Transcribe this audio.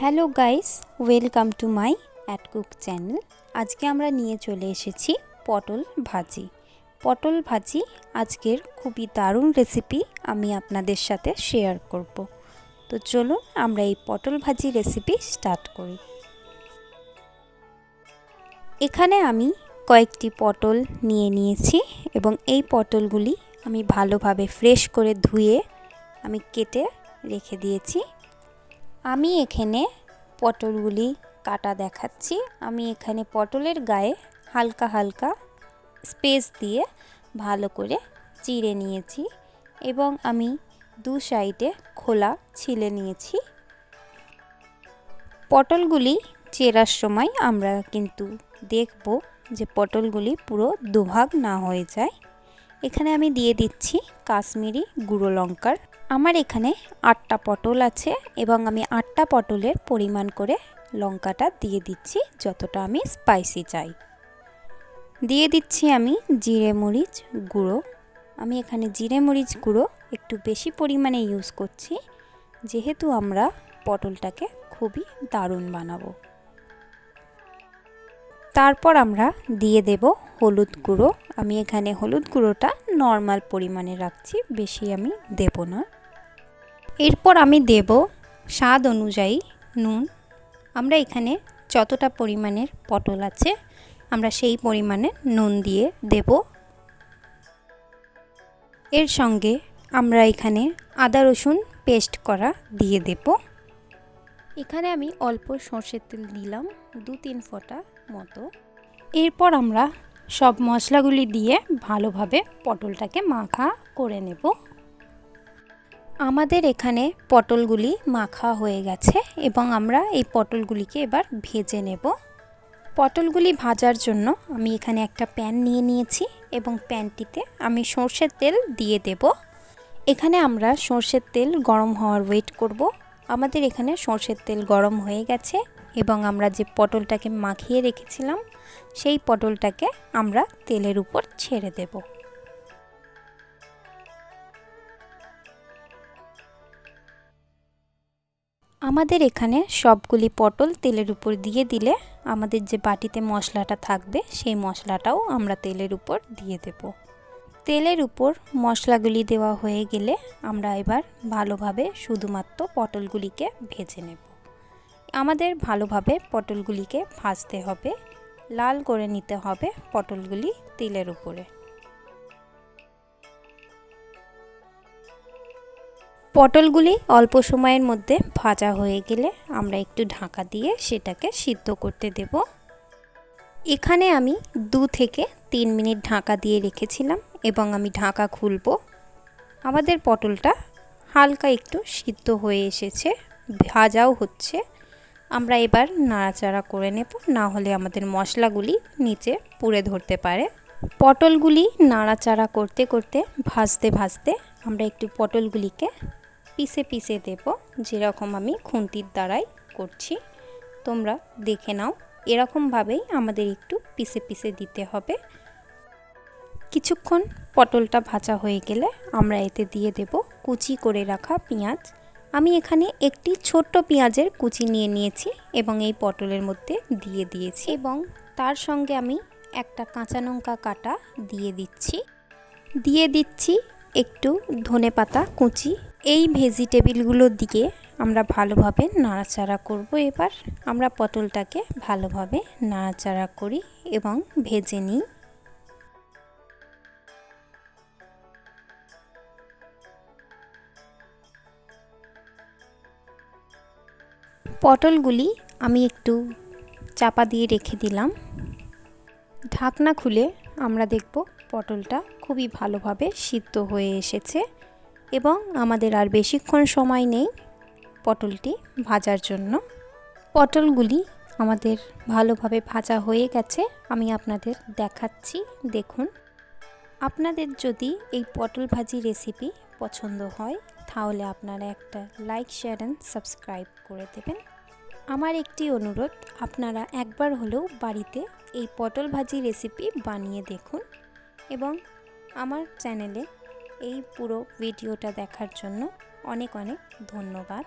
Hello guys, welcome to my at cook channel. আজকে আমরা নিয়ে চলে এসেছি পটল ভাজি। পটল ভাজি আজকের খুবই দারুণ রেসিপি আমি আপনাদের সাথে শেয়ার করব। তো চলুন আমরা এই পটল ভাজি রেসিপি স্টার্ট করি। এখানে আমি কয়েকটি পটল নিয়ে নিয়েছি এবং এই পটলগুলি আমি ভালোভাবে ফ্রেশ করে ধুয়ে আমি কেটে রেখে দিয়েছি। আমি এখানে পটলগুলি কাটা দেখাচ্ছি। আমি এখানে পটলের গায়ে হালকা হালকা স্পেস দিয়ে ভালো করে চিড়ে নিয়েছি এবং আমি দু সাইডে খোলা ছিলে নিয়েছি। পটলগুলি চেরার সময় আমরা কিন্তু দেখব যে পটলগুলি পুরো দুভাগ না হয়ে যায়। এখানে আমি দিয়ে দিচ্ছি কাশ্মীরি গুঁড়ো লঙ্কার আমার এখানে আটটা পটল আছে এবং আমি আটটা পটলের পরিমাণ করে লঙ্কাটা দিয়ে দিচ্ছি যতটা আমি স্পাইসি চাই। দিয়ে দিচ্ছি আমি জিরে মরিচ গুঁড়ো। আমি এখানে জিরে মরিচ গুঁড়ো একটু বেশি পরিমাণে ইউজ করছি, যেহেতু আমরা পটলটাকে খুবই দারুণ বানাবো। তারপর আমরা দিয়ে দেব হলুদ গুঁড়ো। আমি এখানে হলুদ গুঁড়োটা নর্মাল পরিমাণে রাখছি, বেশি আমি দেব না। এরপর আমি দেব স্বাদ অনুযায়ী নুন। আমরা এখানে যতটা পরিমাণের পটল আছে, আমরা সেই পরিমাণে নুন দিয়ে দেব। এর সঙ্গে আমরা এখানে আদা রসুন পেস্ট করা দিয়ে দেব। এখানে আমি অল্প সর্ষের তেল দিলাম দু তিন ফোঁটা মতো। এরপর আমরা সব মশলাগুলি দিয়ে ভালোভাবে পটলটাকে মাখা করে নেব। আমাদের এখানে পটলগুলি মাখা হয়ে গেছে এবং আমরা এই পটলগুলিকে এবার ভেজে নেব। পটলগুলি ভাজার জন্য আমি এখানে একটা প্যান নিয়ে নিয়েছি এবং প্যানটিতে আমি সর্ষের তেল দিয়ে দেব। এখানে আমরা সর্ষের তেল গরম হওয়ার ওয়েট করব। আমাদের এখানে সর্ষের তেল গরম হয়ে গেছে এবং আমরা যে পটলটাকে মাখিয়ে রেখেছিলাম, সেই পটলটাকে আমরা তেলের উপর ছেড়ে দেব। আমাদের এখানে সবগুলি পটল তেলের উপর দিয়ে দিলে আমাদের যে বাটিতে মশলাটা থাকবে, সেই মশলাটাও আমরা তেলের উপর দিয়ে দেব। তেলের উপর মশলাগুলি দেওয়া হয়ে গেলে আমরা এবার ভালোভাবে শুধুমাত্র পটলগুলিকে ভেজে নেব। আমাদের ভালোভাবে পটলগুলিকে ভাজতে হবে, লাল করে নিতে হবে পটলগুলি তেলের উপরে। পটলগুলি অল্প সময়ের মধ্যে ভাজা হয়ে গেলে আমরা একটু ঢাকা দিয়ে সেটাকে সিদ্ধ করতে দেব। এখানে আমি দু থেকে তিন মিনিট ঢাকা দিয়ে রেখেছিলাম এবং আমি ঢাকা খুলব। আমাদের পটলটা হালকা একটু সিদ্ধ হয়ে এসেছে, ভাজাও হচ্ছে। আমরা এবার নাড়াচাড়া করে নেব, না হলে আমাদের মশলাগুলি নিচে পুড়ে ধরতে পারে। পটলগুলি নাড়াচাড়া করতে করতে ভাজতে ভাজতে আমরা একটু পটলগুলিকে পিসে পিসে দেব, যেরকম আমি খুন্তির দ্বারাই করছি। তোমরা দেখে নাও, এরকমভাবেই আমাদের একটু পিসে পিসে দিতে হবে। কিছুক্ষণ পটলটা ভাজা হয়ে গেলে আমরা এতে দিয়ে দেব কুচি করে রাখা পেঁয়াজ। আমি এখানে একটি ছোট্ট পেঁয়াজের কুচি নিয়ে নিয়েছি এবং এই পটলের মধ্যে দিয়ে দিয়েছি। এবং তার সঙ্গে আমি একটা কাঁচা লঙ্কা কাটা দিয়ে দিচ্ছি। দিয়ে দিচ্ছি একটু ধনে পাতা, কুচি, এই ভেজিটেবিলগুলোর দিকে আমরা ভালোভাবে নাড়াচাড়া করব। এবার আমরা পটলটাকে ভালোভাবে নাড়াচাড়া করি এবং ভেজে নিই। পটলগুলি আমি একটু চাপা দিয়ে রেখে দিলাম। ঢাকনা খুলে আমরা দেখব পটলটা খুবই ভালোভাবে সিদ্ধ হয়ে এসেছে এবং আমাদের আর বেশিক্ষণ সময় নেই পটলটি ভাজার জন্য। পটলগুলি আমাদের ভালোভাবে ভাজা হয়ে গেছে, আমি আপনাদের দেখাচ্ছি, দেখুন। আপনাদের যদি এই পটল ভাজি রেসিপি পছন্দ হয়, তাহলে আপনারা একটা লাইক, শেয়ার অ্যান্ড সাবস্ক্রাইব করে দেবেন। আমার একটি অনুরোধ, আপনারা একবার হলেও বাড়িতে এই পটল ভাজি রেসিপি বানিয়ে দেখুন। এবং আমার চ্যানেলে এই পুরো ভিডিওটা দেখার জন্য অনেক অনেক ধন্যবাদ।